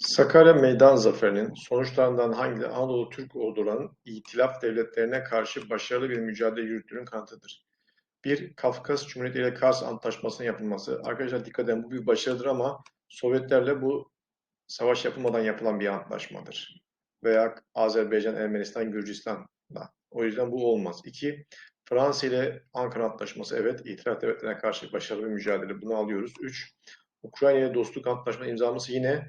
Sakarya Meydan Zaferi'nin sonuçlarından hangileri Anadolu Türk ordularının İtilaf devletlerine karşı başarılı bir mücadele yürüttüğünün kanıtıdır? Bir, Kafkas Cumhuriyeti ile Kars Antlaşması'nın yapılması. Arkadaşlar dikkat edin bu bir başarıdır ama Sovyetlerle bu savaş yapılmadan yapılan bir antlaşmadır. Veya Azerbaycan, Ermenistan, Gürcistan'la. O yüzden bu olmaz. İki, Fransa ile Ankara Antlaşması. Evet, itilaf devletlerine karşı başarılı bir mücadele. Bunu alıyoruz. Üç, Ukrayna ile dostluk antlaşması imzalaması yine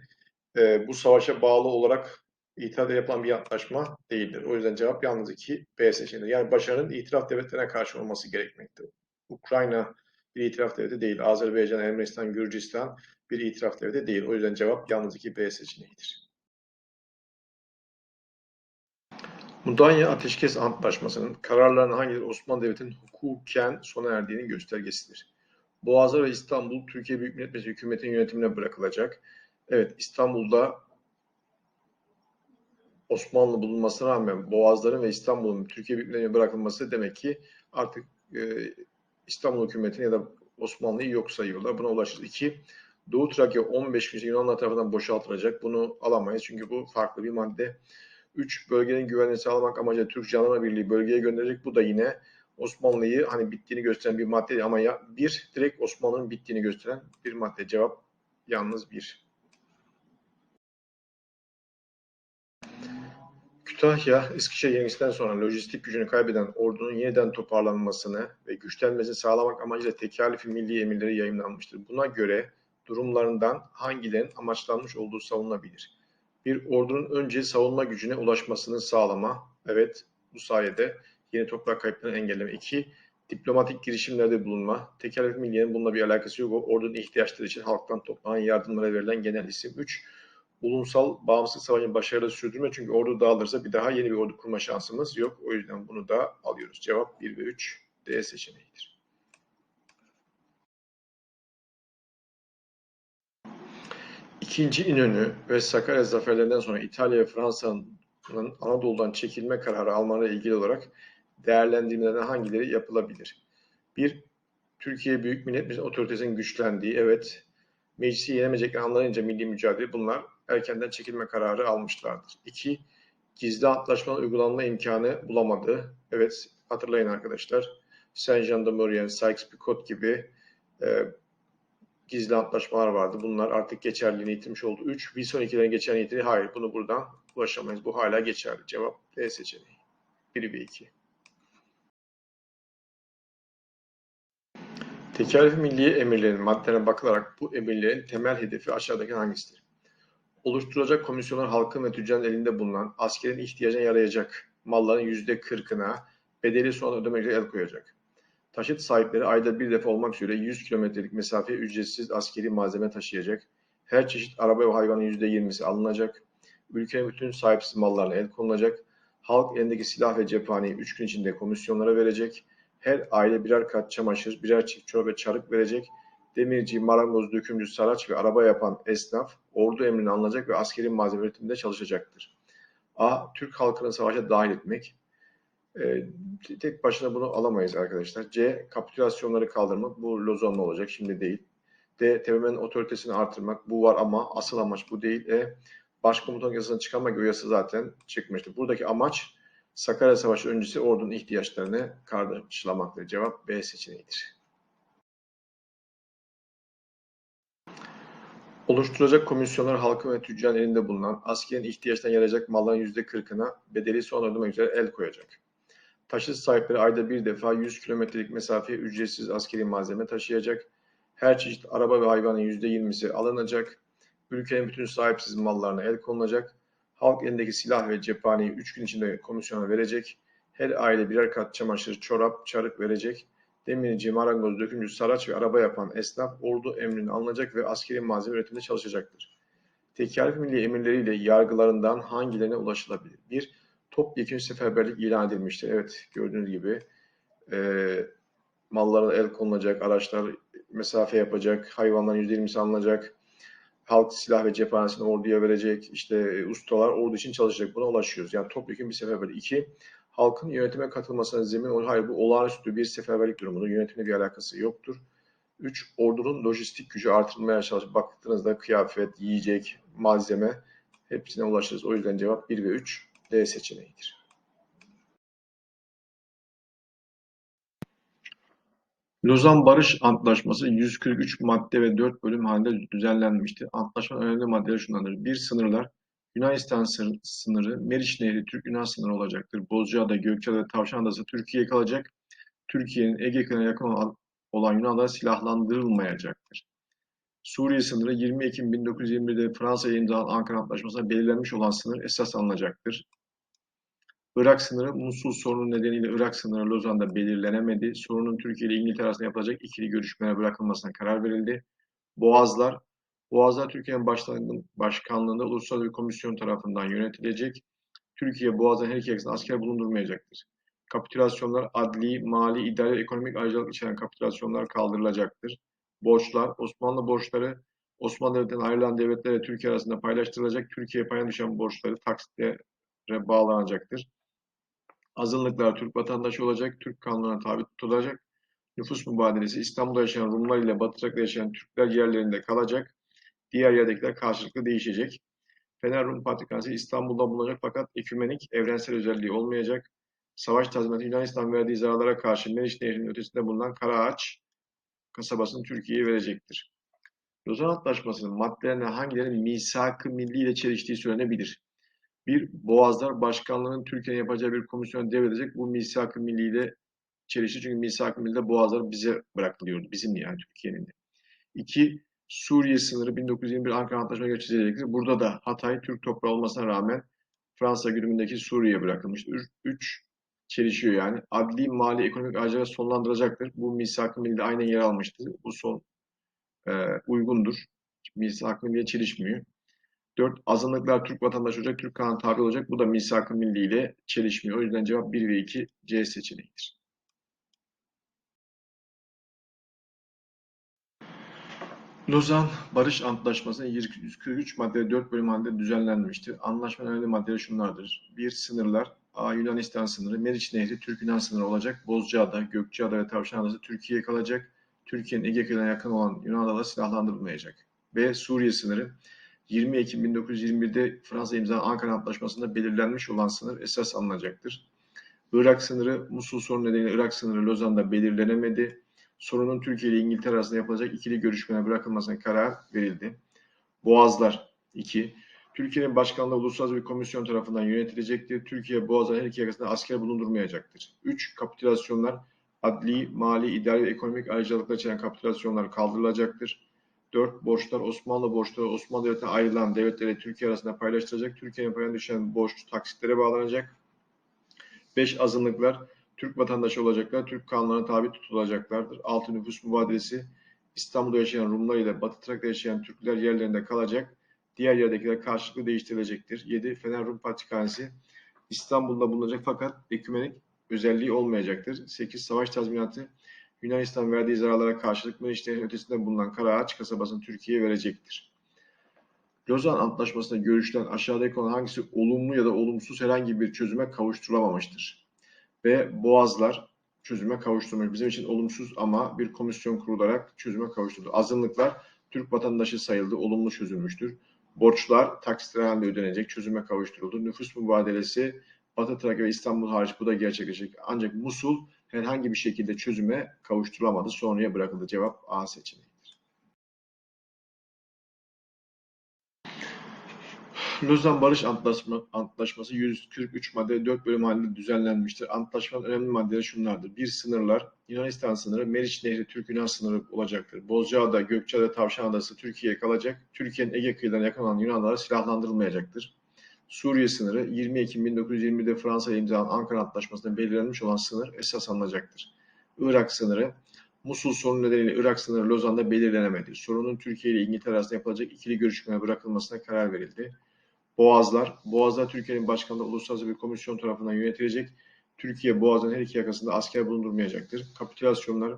e, bu savaşa bağlı olarak itirafla yapılan bir antlaşma değildir. O yüzden cevap yalnız iki B seçeneğidir. Yani başarının itiraf devletlerine karşı olması gerekmektedir. Ukrayna bir itiraf devleti değil. Azerbaycan, Ermenistan, Gürcistan bir itiraf devleti değil. O yüzden cevap yalnız iki B seçeneğidir. Mudanya Ateşkes Antlaşması'nın kararlarının hangileri Osmanlı Devleti'nin hukuken sona erdiğinin göstergesidir. Boğazlar ve İstanbul Türkiye Büyük Millet Meclisi hükümetin yönetimine bırakılacak. Evet, İstanbul'da Osmanlı bulunmasına rağmen Boğazların ve İstanbul'un Türkiye Büyük bırakılması demek ki artık e, İstanbul hükümetini ya da Osmanlı'yı yok sayıyorlar. Buna ulaşırız. İki, Doğu Trakya 15 gün Yunanlar tarafından boşaltılacak. Bunu alamayız çünkü bu farklı bir madde. Üç, bölgenin güvenliğini sağlamak amacıyla Türk Jandarma Birliği bölgeye gönderecek. Bu da yine Osmanlı'yı hani bittiğini gösteren bir madde ama ya bir direkt Osmanlı'nın bittiğini gösteren bir madde. Cevap yalnız bir. Kütahya, Eskişehir yenilgisinden sonra lojistik gücünü kaybeden ordunun yeniden toparlanmasını ve güçlenmesini sağlamak amacıyla tekalifi milli emirleri yayınlanmıştır. Buna göre durumlarından hangilerinin amaçlanmış olduğu savunulabilir? Bir ordunun önce savunma gücüne ulaşmasını sağlama. Evet, bu sayede yeni toprak kayıplarını engelleme. İki, diplomatik girişimlerde bulunma. Tekerrüf milliyenin bununla bir alakası yok. Ordunun ihtiyaçları için halktan toplanan yardımlara verilen genel isim. Üç, ulusal bağımsızlık savaşını başarılı sürdürme. Çünkü ordu dağılırsa bir daha yeni bir ordu kurma şansımız yok. O yüzden bunu da alıyoruz. Cevap 1 ve 3 D seçeneğidir. İkinci İnönü ve Sakarya zaferlerinden sonra İtalya ve Fransa'nın Anadolu'dan çekilme kararı almalarıyla ilgili olarak değerlendirmelerden hangileri yapılabilir? Bir, Türkiye Büyük Millet Meclisi otoritesinin güçlendiği, evet, meclisi yenemeyeceklerini anlayınca milli mücadele bunlar erkenden çekilme kararı almışlardır. İki, gizli antlaşmanın uygulanma imkanı bulamadı. Evet, hatırlayın arkadaşlar. Saint Jean de Maurienne, Sykes-Picot gibi e, gizli antlaşmalar vardı. Bunlar artık geçerliliğini yitirmiş oldu. Üç, Wilson 2'lerin geçerliliğini yitirdi. Hayır, bunu buradan ulaşamayız. Bu hala geçerli. Cevap D seçeneği. 1 ve 2. Tekerrüf milli emirlerin maddelerine bakılarak bu emirlerin temel hedefi aşağıdaki hangisidir? Oluşturulacak komisyonlar halkın ve tüccarın elinde bulunan askerin ihtiyacına yarayacak malların yüzde kırkına bedeli sonra ödemekle el koyacak. Taşıt sahipleri ayda bir defa olmak üzere 100 kilometrelik mesafeye ücretsiz askeri malzeme taşıyacak. Her çeşit araba ve hayvanın yüzde yirmisi alınacak. Ülkenin bütün sahipsiz mallarına el konulacak. Halk elindeki silah ve cephaneyi 3 gün içinde komisyonlara verecek her aile birer kat çamaşır, birer çift çorap ve çarık verecek. Demirci, marangoz, dökümcü, saraç ve araba yapan esnaf ordu emrini alınacak ve askeri malzeme üretiminde çalışacaktır. A. Türk halkını savaşa dahil etmek. E, tek başına bunu alamayız arkadaşlar. C. Kapitülasyonları kaldırmak. Bu Lozan'la olacak. Şimdi değil. D. TBMM'nin otoritesini artırmak. Bu var ama asıl amaç bu değil. E. Başkomutan yasasını çıkarmak o yasa zaten çıkmıştı. Buradaki amaç Sakarya Savaşı öncesi ordunun ihtiyaçlarını karşılamaktır. Cevap B seçeneğidir. Oluşturacak komisyonlar halkın ve tüccarın elinde bulunan askerin ihtiyaçtan yarayacak malların yüzde kırkına bedeli son ödemek üzere el koyacak. Taşıt sahipleri ayda bir defa 100 kilometrelik mesafeye ücretsiz askeri malzeme taşıyacak. Her çeşit araba ve hayvanın yüzde yirmisi alınacak. Ülkenin bütün sahipsiz mallarına el konulacak Halk elindeki silah ve cephaneyi 3 gün içinde komisyona verecek. Her aile birer kat çamaşır, çorap, çarık verecek. Demirci, marangoz, dökümcü, saraç ve araba yapan esnaf ordu emrini alınacak ve askeri malzeme üretiminde çalışacaktır. Tekerrüf milli emirleriyle yargılarından hangilerine ulaşılabilir? Bir, topyekun seferberlik ilan edilmiştir. Evet, gördüğünüz gibi e, mallara el konulacak, araçlar mesafe yapacak, hayvanların %20'si alınacak, halk silah ve cephanesini orduya verecek, işte ustalar ordu için çalışacak. Buna ulaşıyoruz. Yani topyekun bir seferberlik. İki, halkın yönetime katılmasına zemin olur. Hayır bu olağanüstü bir seferberlik durumudur. Yönetimle bir alakası yoktur. 3. Ordunun lojistik gücü artırılmaya çalışılır. Baktığınızda kıyafet, yiyecek, malzeme hepsine ulaşırız. O yüzden cevap 1 ve 3 D seçeneğidir. Lozan Barış Antlaşması 143 madde ve 4 bölüm halinde düzenlenmiştir. Antlaşmanın önemli maddeleri şunlardır. 1. Sınırlar Yunanistan sınırı Meriç Nehri Türk-Yunan sınırı olacaktır. Bozcaada, Gökçeada ve Tavşan Adası Türkiye'ye kalacak. Türkiye'nin Ege kıyına yakın olan Yunanlar silahlandırılmayacaktır. Suriye sınırı 20 Ekim 1921'de Fransa'ya imzalanan Ankara Antlaşması'na belirlenmiş olan sınır esas alınacaktır. Irak sınırı Musul sorunu nedeniyle Irak sınırı Lozan'da belirlenemedi. Sorunun Türkiye ile İngiltere arasında yapılacak ikili görüşmelere bırakılmasına karar verildi. Boğazlar Boğazlar Türkiye'nin başkanlığında ulusal bir komisyon tarafından yönetilecek. Türkiye Boğaz'ın her iki yakasında asker bulundurmayacaktır. Kapitülasyonlar adli, mali, idari, ekonomik ayrıcalık içeren kapitülasyonlar kaldırılacaktır. Borçlar, Osmanlı borçları Osmanlı Devleti'nin ayrılan devletlerle Türkiye arasında paylaştırılacak. Türkiye payına düşen borçları taksitlere bağlanacaktır. Azınlıklar Türk vatandaşı olacak, Türk kanununa tabi tutulacak. Nüfus mübadelesi İstanbul'da yaşayan Rumlar ile Batı yaşayan Türkler yerlerinde kalacak. Diğer yerdekiler karşılıklı değişecek. Fener Rum Patrikhanesi İstanbul'da bulunacak fakat ekümenik evrensel özelliği olmayacak. Savaş tazminatı Yunanistan verdiği zararlara karşı Meriç Nehri'nin ötesinde bulunan Karaağaç kasabasını Türkiye'ye verecektir. Lozan Antlaşması'nın maddelerine hangilerinin misak-ı milli ile çeliştiği söylenebilir. Bir, Boğazlar Başkanlığı'nın Türkiye'nin yapacağı bir komisyon devredecek. Bu misak-ı milli ile çelişti çünkü misak-ı millide Boğazlar bize bırakılıyordu. Bizim yani Türkiye'nin de. İki, Suriye sınırı 1921 Ankara Antlaşması'na göre çizilecektir. Burada da Hatay Türk toprağı olmasına rağmen Fransa güdümündeki Suriye bırakılmıştır. 3 çelişiyor yani. Adli, mali, ekonomik ayrıcalığı sonlandıracaktır. Bu misak-ı millide aynen yer almıştır. Bu son e, uygundur. Misak-ı milliye çelişmiyor. 4. Azınlıklar Türk vatandaşı olacak, Türk kanunu tabi olacak. Bu da misak-ı milli ile çelişmiyor. O yüzden cevap 1 ve 2 C seçeneğidir. Lozan Barış Antlaşması 143 madde 4 bölüm halinde düzenlenmiştir. Anlaşmanın önemli maddeleri şunlardır. 1. Sınırlar A. Yunanistan sınırı, Meriç Nehri Türk-Yunan sınırı olacak. Bozcaada, Gökçeada ve Tavşan Adası Türkiye'ye kalacak. Türkiye'nin Ege kıyılarına yakın olan Yunan adaları silahlandırılmayacak. B. Suriye sınırı 20 Ekim 1921'de Fransa imzalanan Ankara Antlaşması'nda belirlenmiş olan sınır esas alınacaktır. Irak sınırı Musul sorunu nedeniyle Irak sınırı Lozan'da belirlenemedi sorunun Türkiye ile İngiltere arasında yapılacak ikili görüşmelere bırakılmasına karar verildi. Boğazlar 2. Türkiye'nin başkanlığı uluslararası bir komisyon tarafından yönetilecektir. Türkiye Boğazlar her iki yakasında asker bulundurmayacaktır. 3. Kapitülasyonlar adli, mali, idari ve ekonomik ayrıcalıklar içeren kapitülasyonlar kaldırılacaktır. 4. Borçlar Osmanlı borçları Osmanlı Devleti'ne ayrılan devletlere Türkiye arasında paylaştırılacak. Türkiye'nin payına düşen borç taksitlere bağlanacak. 5. Azınlıklar Türk vatandaşı olacaklar, Türk kanunlarına tabi tutulacaklardır. Altı nüfus mübadelesi İstanbul'da yaşayan Rumlar ile Batı Trakya'da yaşayan Türkler yerlerinde kalacak. Diğer yerdekiler karşılıklı değiştirilecektir. 7. Fener Rum Patrikhanesi İstanbul'da bulunacak fakat ekümenik özelliği olmayacaktır. 8. Savaş tazminatı Yunanistan verdiği zararlara karşılık Meriçlerin ötesinde bulunan Karaağaç kasabasını Türkiye'ye verecektir. Lozan Antlaşması'nda görüşülen aşağıdaki olan hangisi olumlu ya da olumsuz herhangi bir çözüme kavuşturulamamıştır? Ve boğazlar çözüme kavuşturmuş. Bizim için olumsuz ama bir komisyon kurularak çözüme kavuşturdu. Azınlıklar Türk vatandaşı sayıldı, olumlu çözülmüştür. Borçlar taksitler halinde ödenecek, çözüme kavuşturuldu. Nüfus mübadelesi Batı Trakya ve İstanbul hariç bu da gerçekleşecek. Ancak Musul herhangi bir şekilde çözüme kavuşturulamadı. Sonraya bırakıldı. Cevap A seçeneği. Lozan Barış Antlaşma, Antlaşması 143 madde 4 bölüm halinde düzenlenmiştir. Antlaşmanın önemli maddeleri şunlardır. Bir sınırlar, Yunanistan sınırı, Meriç Nehri Türk-Yunan sınırı olacaktır. Bozcaada, Gökçeada, Tavşan Adası Türkiye'ye kalacak. Türkiye'nin Ege kıyılarına yakın olan Yunanlar silahlandırılmayacaktır. Suriye sınırı 20 Ekim 1920'de Fransa ile imzalanan Ankara Antlaşması'nda belirlenmiş olan sınır esas alınacaktır. Irak sınırı Musul sorunu nedeniyle Irak sınırı Lozan'da belirlenemedi. Sorunun Türkiye ile İngiltere arasında yapılacak ikili görüşmelere bırakılmasına karar verildi. Boğazlar. Boğazlar Türkiye'nin başkanlığı uluslararası bir komisyon tarafından yönetilecek. Türkiye Boğaz'ın her iki yakasında asker bulundurmayacaktır. Kapitülasyonlar,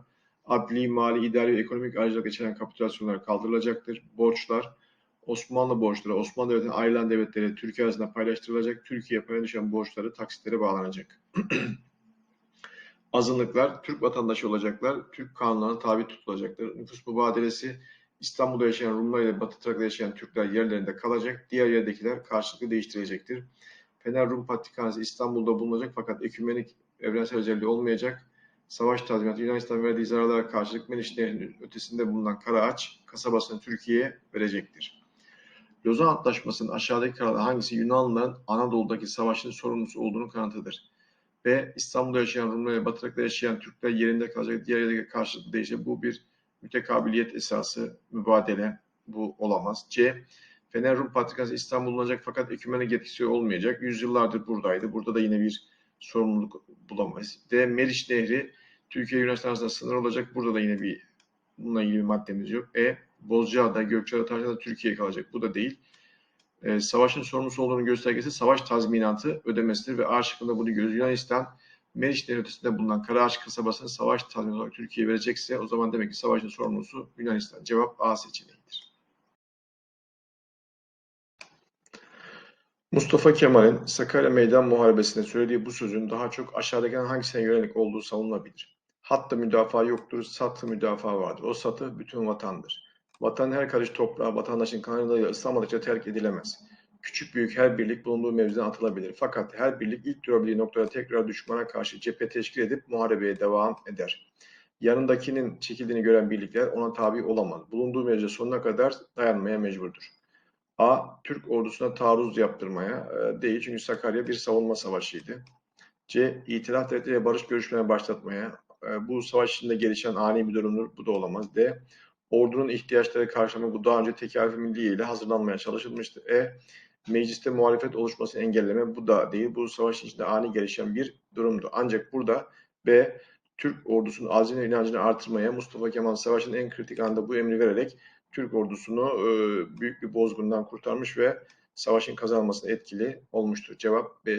adli, mali, idari ve ekonomik ayrıcalık içeren kapitülasyonlar kaldırılacaktır. Borçlar, Osmanlı borçları, Osmanlı Devleti'nin ayrılan devletleri Türkiye arasında paylaştırılacak. Türkiye payına düşen borçları taksitlere bağlanacak. Azınlıklar Türk vatandaşı olacaklar, Türk kanunlarına tabi tutulacaktır. Nüfus mübadelesi İstanbul'da yaşayan Rumlar ile Batı Trakya'da yaşayan Türkler yerlerinde kalacak, diğer yerdekiler karşılıklı değiştirecektir. Fener Rum Patrikhanesi İstanbul'da bulunacak fakat ekümenik evrensel özelliği olmayacak. Savaş tazminatı Yunanistan verdiği zararlara karşılık Meriç ötesinde bulunan Karaağaç kasabasını Türkiye'ye verecektir. Lozan Antlaşması'nın aşağıdaki kararlar hangisi Yunanlıların Anadolu'daki savaşın sorumlusu olduğunu kanıtıdır? B. İstanbul'da yaşayan Rumlar ve Batı Trakya'da yaşayan Türkler yerinde kalacak, diğer yerdeki karşılıklı değişecek. Bu bir mütekabiliyet esası, mübadele. Bu olamaz. C. Fener Rum Patrikhanesi İstanbul bulunacak fakat ekümenik yetkisi olmayacak. Yüzyıllardır buradaydı. Burada da yine bir sorumluluk bulamayız. D. Meriç Nehri Türkiye Yunanistan arasında sınır olacak. Burada da yine bir bununla ilgili bir maddemiz yok. E. Bozcaada, Gökçeada, Taşya'da Türkiye kalacak. Bu da değil. E, savaşın sorumlusu olduğunu göstergesi savaş tazminatı ödemesidir ve A şıkkında bunu görüyoruz. Yunanistan Meriç ötesinde bulunan Karaağaç kasabasını savaş tazminatı olarak Türkiye verecekse o zaman demek ki savaşın sorumlusu Yunanistan. Cevap A seçeneğidir. Mustafa Kemal'in Sakarya Meydan Muharebesi'nde söylediği bu sözün daha çok aşağıdakilerden hangisine yönelik olduğu savunulabilir? Hattı müdafaa yoktur, satı müdafaa vardır. O satı bütün vatandır. Vatan her karış toprağı vatandaşın kanalıyla ıslanmadıkça terk edilemez. Küçük büyük her birlik bulunduğu mevziden atılabilir. Fakat her birlik ilk durabildiği noktada tekrar düşmana karşı cephe teşkil edip muharebeye devam eder. Yanındakinin çekildiğini gören birlikler ona tabi olamaz. Bulunduğu mevzide sonuna kadar dayanmaya mecburdur. A. Türk ordusuna taarruz yaptırmaya e, değil çünkü Sakarya bir savunma savaşıydı. C. İtilaf devletleriyle barış görüşmelerine başlatmaya. E, bu savaş içinde gelişen ani bir durumdur. Bu da olamaz. D. Ordunun ihtiyaçları karşılamak bu daha önce tekerrür milliye ile hazırlanmaya çalışılmıştı. E. Mecliste muhalefet oluşmasını engelleme bu da değil. Bu savaşın içinde ani gelişen bir durumdu. Ancak burada B. Türk ordusunun azine inancını artırmaya Mustafa Kemal Savaş'ın en kritik anda bu emri vererek Türk ordusunu e, büyük bir bozgundan kurtarmış ve savaşın kazanılmasına etkili olmuştur. Cevap B.